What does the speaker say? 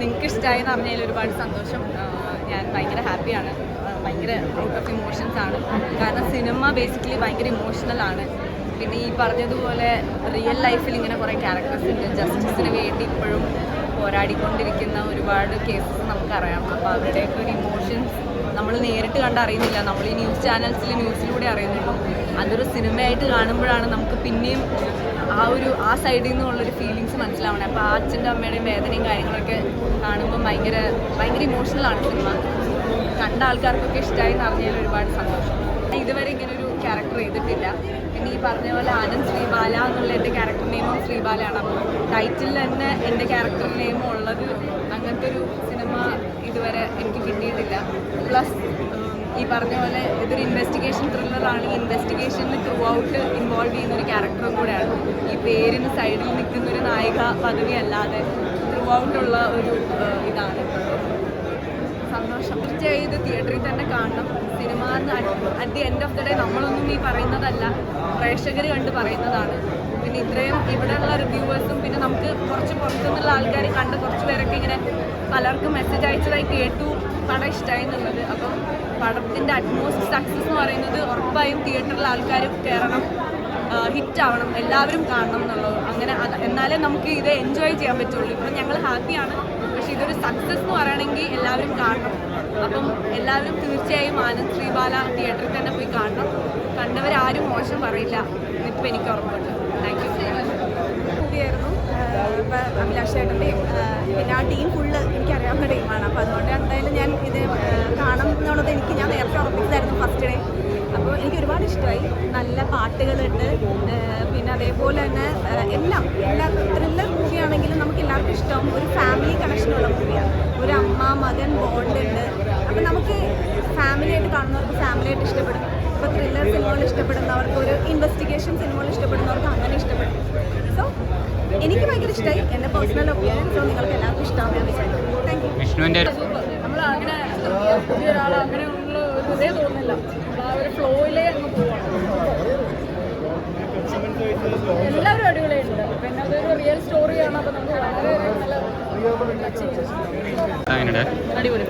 നിങ്ങൾക്ക് ഇഷ്ടമായി എന്ന് പറഞ്ഞതിൽ ഒരുപാട് സന്തോഷം. ഞാൻ ഭയങ്കര ഹാപ്പിയാണ്. ഭയങ്കര ഔട്ട് ഓഫ് ഇമോഷൻസ് ആണ്. കാരണം സിനിമ ബേസിക്കലി ഭയങ്കര ഇമോഷണൽ ആണ്. പിന്നെ ഈ പറഞ്ഞതുപോലെ റിയൽ ലൈഫിൽ ഇങ്ങനെ കുറേ ക്യാരക്ടേഴ്സ് ഉണ്ട്. ജസ്റ്റിസിന് വേണ്ടി ഇപ്പോഴും പോരാടിക്കൊണ്ടിരിക്കുന്ന ഒരുപാട് കേസസ് നമുക്കറിയാം. അപ്പോൾ അവരുടെയൊക്കെ ഒരു ഇമോഷൻസ് നമ്മൾ നേരിട്ട് കണ്ട് അറിയുന്നില്ല. നമ്മൾ ഈ ന്യൂസ് ചാനൽസിൽ ന്യൂസിലൂടെ അറിയുന്നുള്ളൂ അതൊരു സിനിമയായിട്ട് കാണുമ്പോഴാണ് നമുക്ക് പിന്നെയും ആ ഒരു ആ സൈഡിൽ നിന്നുള്ളൊരു ഫീലിങ്സ് മനസ്സിലാവണം. അപ്പോൾ ആ അച്ഛന്റെ അമ്മയുടെയും വേദനയും കാര്യങ്ങളൊക്കെ കാണുമ്പോൾ ഭയങ്കര ഭയങ്കര ഇമോഷണലാണ് സിനിമ. കണ്ട ആൾക്കാർക്കൊക്കെ ഇഷ്ടമായി എന്ന് അറിഞ്ഞാൽ ഒരുപാട് സന്തോഷം. ഇതുവരെ ഇങ്ങനെ ഒരു ക്യാരക്ടർ ചെയ്തിട്ടില്ല. പിന്നെ ഈ പറഞ്ഞ പോലെ ആനന്ദ് ശ്രീബാല എന്നുള്ള എന്റെ ക്യാരക്ടർ നെയിമും ശ്രീബാലയാണ്. അപ്പോൾ ടൈറ്റിൽ തന്നെ എന്റെ ക്യാരക്ടർ നെയിമും ഉള്ളത് അങ്ങനത്തെ ഒരു സിനിമ ഇതുവരെ എനിക്ക് കിട്ടിയിട്ടില്ല. പ്ലസ് ഈ പറഞ്ഞ പോലെ ഇതൊരു ഇൻവെസ്റ്റിഗേഷൻ ത്രില്ലറാണ് ഇൻവെസ്റ്റിഗേഷനിൽ ത്രൂ ഔട്ട് ഇൻവോൾവ് ചെയ്യുന്ന ഒരു ക്യാരക്ടറും കൂടെയാണ്. ഈ പേരിന് സൈഡിൽ നിൽക്കുന്ന ഒരു നായിക പദവി അല്ലാതെ ത്രൂ ഔട്ടുള്ള ഒരു ഇതാണ്. സന്തോഷം. തീർച്ചയായും ഇത് തിയേറ്ററിൽ തന്നെ കാണണം. Cinema at the end of the day നമ്മളൊന്നും ഈ പറയുന്നതല്ല. പ്രേക്ഷകർ കണ്ട് പറയുന്നതാണ്. പിന്നെ ഇത്രയും ഇവിടെയുള്ള റിവ്യൂവേഴ്സും പിന്നെ നമുക്ക് കുറച്ച് പുറത്തുനിന്നുള്ള ആൾക്കാർ കണ്ട് കുറച്ച് പേരൊക്കെ ഇങ്ങനെ പലർക്കും മെസ്സേജ് അയച്ചതായി കേട്ടു. പടം ഇഷ്ടമായി എന്നുള്ളത് അപ്പം പടത്തിന്റെ അറ്റ്മോസ്റ്റ് സക്സസ് എന്ന് പറയുന്നത് ഉറപ്പായും തിയേറ്ററിൽ ആൾക്കാരും കയറണം ഹിറ്റ് ആവണം. എല്ലാവരും കാണണം എന്നുള്ളത്. അങ്ങനെ എന്നാലേ നമുക്ക് ഇത് എൻജോയ് ചെയ്യാൻ പറ്റുള്ളൂ. ഇപ്പം ഞങ്ങൾ ഹാപ്പിയാണ് പക്ഷെ ഇതൊരു സക്സസ് എന്ന് പറയുകയാണെങ്കിൽ എല്ലാവരും കാണണം. അപ്പം എല്ലാവരും തീർച്ചയായും ആനന്ദ് ശ്രീബാല തിയേറ്ററിൽ തന്നെ പോയി കാണണം. കണ്ടവരാരും മോശം പറയില്ല. ഇപ്പം എനിക്ക് ഉറപ്പുണ്ട് താങ്ക് യു മൂവിയായിരുന്നു അഭിലാഷ് ചേട്ടന്റെയും പിന്നെ ആ ടീം ഫുള്ള് എനിക്കറിയാവുന്ന ടീമാണ്. അപ്പോൾ അതുകൊണ്ട് എന്തായാലും ഞാൻ ഇത് കാണണം എന്നുള്ളത് എനിക്ക് ഞാൻ നേരത്തെ ഉറപ്പിച്ചതായിരുന്നു ഫസ്റ്റ് ഡേ അപ്പോൾ എനിക്ക് ഒരുപാട് ഇഷ്ടമായി. നല്ല പാട്ടുകളുണ്ട്. പിന്നെ അതേപോലെ തന്നെ എല്ലാം എല്ലാ ത്രില്ലർ മൂവിയാണെങ്കിലും നമുക്ക് എല്ലാവർക്കും ഇഷ്ടം. ഒരു ഫാമിലി കണക്ഷനുള്ള മൂവിയാണ് ഒരു അമ്മ മകൻ ബോണ്ട് ഉണ്ട്. അപ്പോൾ നമുക്ക് ഫാമിലിയായിട്ട് കാണുന്നവർക്ക് ഫാമിലിയായിട്ട് ഇഷ്ടപ്പെടും. ഇപ്പോൾ ത്രില്ലർ സിനിമകൾ ഇഷ്ടപ്പെടുന്നവർക്ക് ഒരു ഇൻവെസ്റ്റിഗേഷൻ സിനിമകൾ ഇഷ്ടപ്പെടുന്നവർക്ക് എനിക്ക് ഭയങ്കര ഇഷ്ടമായി എന്റെ പേഴ്സണൽ ഒപ്പീനിയൻ സോ നിങ്ങൾക്ക് എല്ലാവർക്കും ഇഷ്ടമാണെന്ന് ഞാൻ വിചാരിക്കുന്നു. താങ്ക് യു വിഷ്ണുവിന്റെ നമ്മൾ അങ്ങനെ ഒരാൾ അങ്ങനെ ഉള്ള ഒരു ഇതേ തോന്നുന്നില്ല. ആ ഒരു ഫ്ലോയിലേ അങ്ങ് പോവാണ്. എല്ലാവരും അടിപൊളിയുണ്ട് പിന്നെ അതൊരു റിയൽ സ്റ്റോറിയാണ് അപ്പോൾ നമുക്ക് വളരെ നല്ല അടിപൊളി.